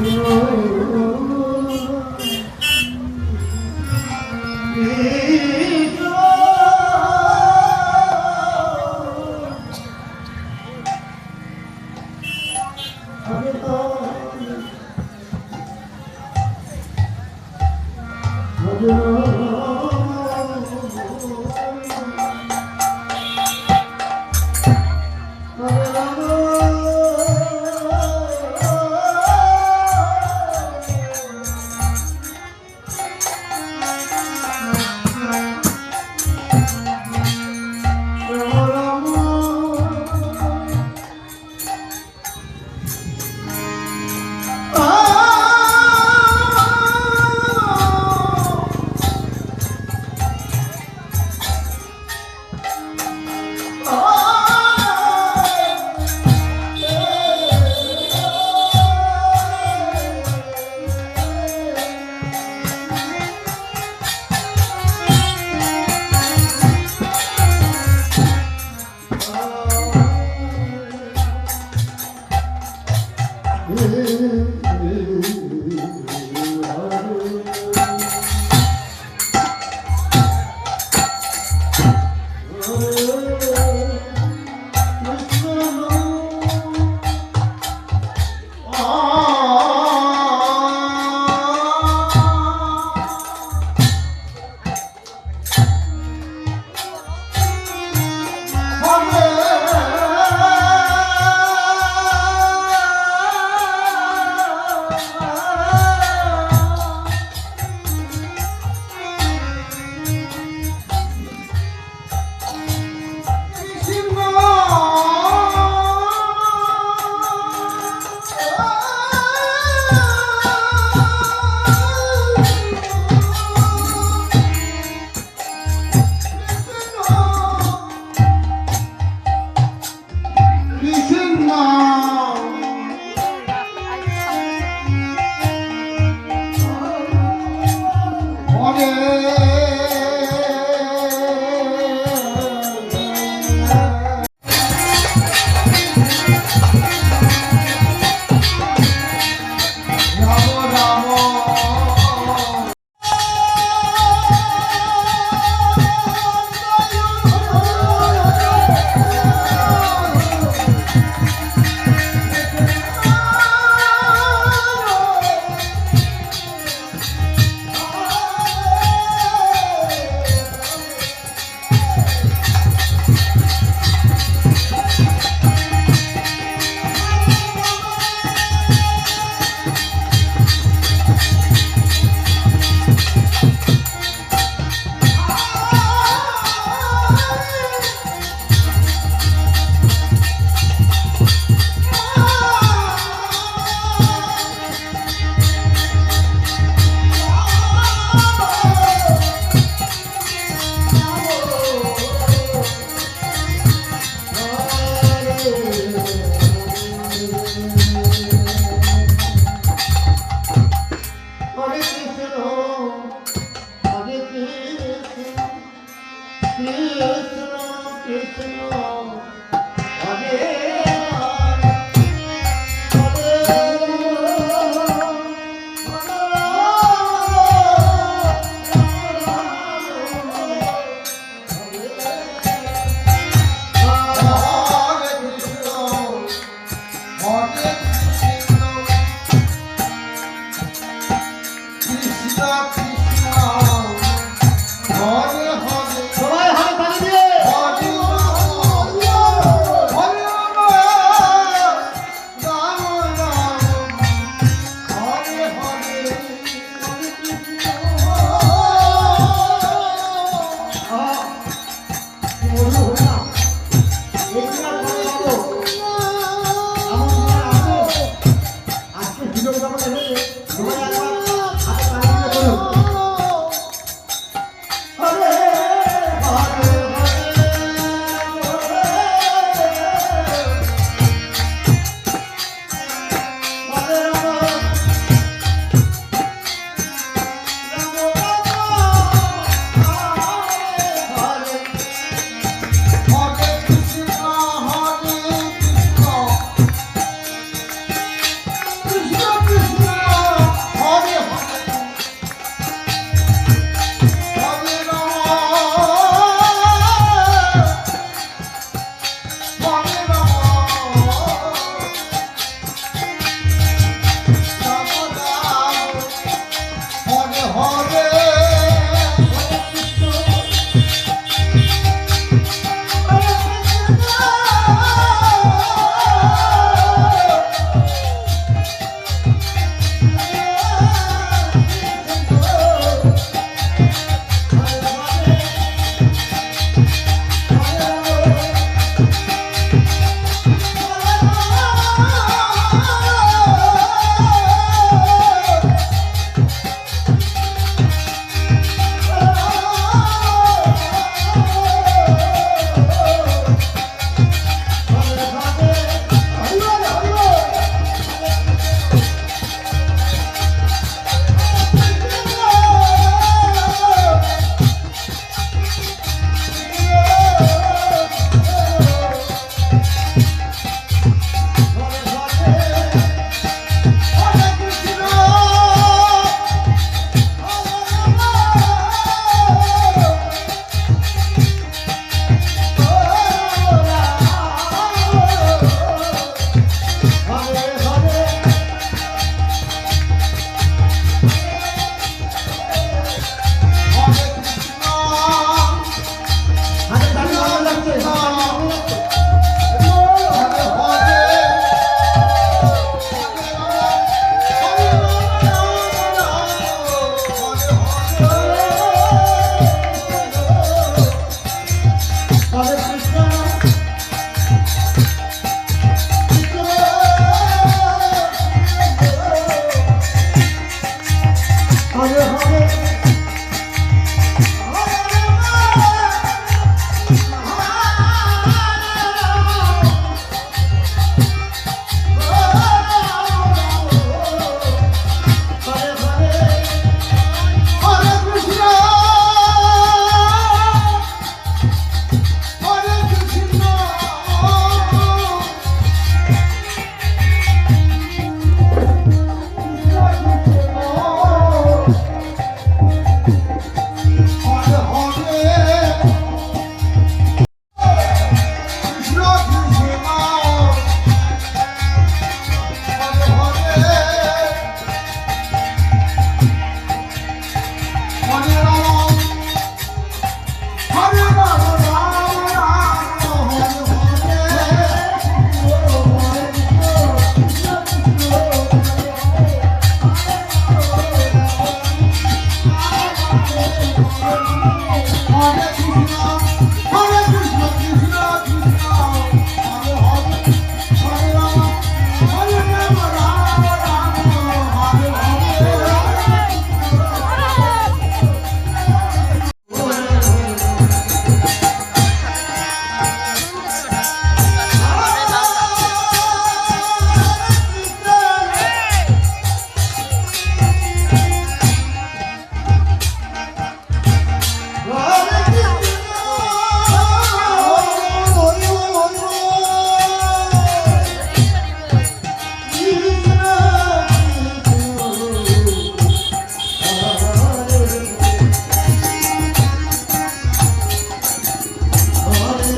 Oh, Thank you.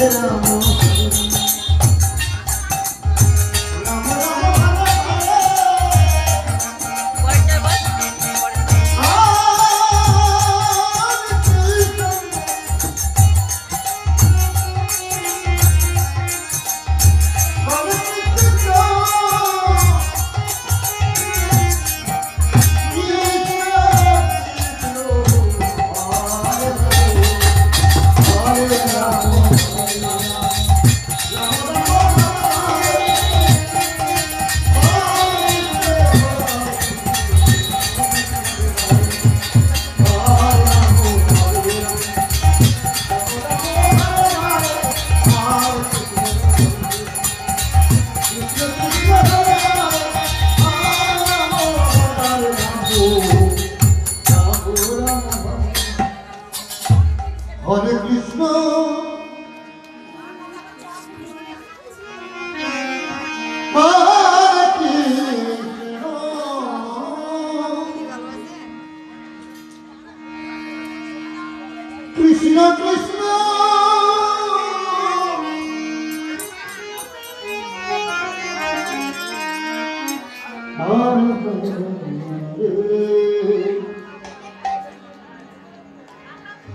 Ram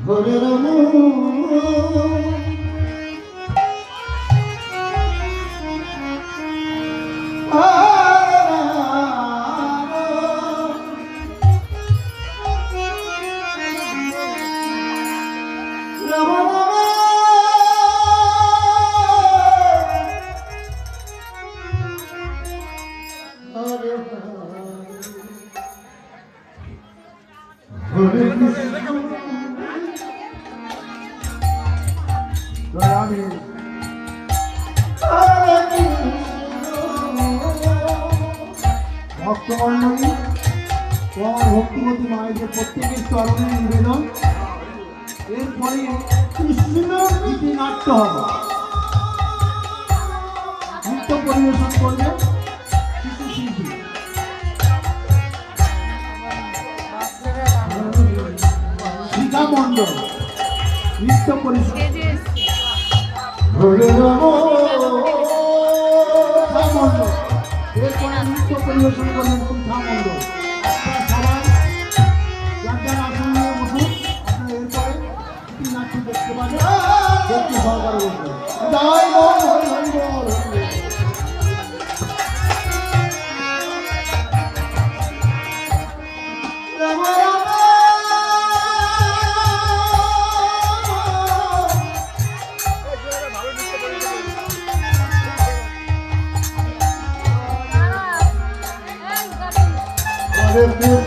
হরে রাম ও আমার ভক্তিমতী মায়েদের প্রত্যেকের চরণে নিবেদন। এরপরে কৃষ্ণ গীতি নাট্য হবে। নৃত্য পরিবেশন করবে কিছু শিল্পী। মণ্ডল নৃত্য পরিবেশন। এরপরে জয় বল হরি হরি বল হরি বল।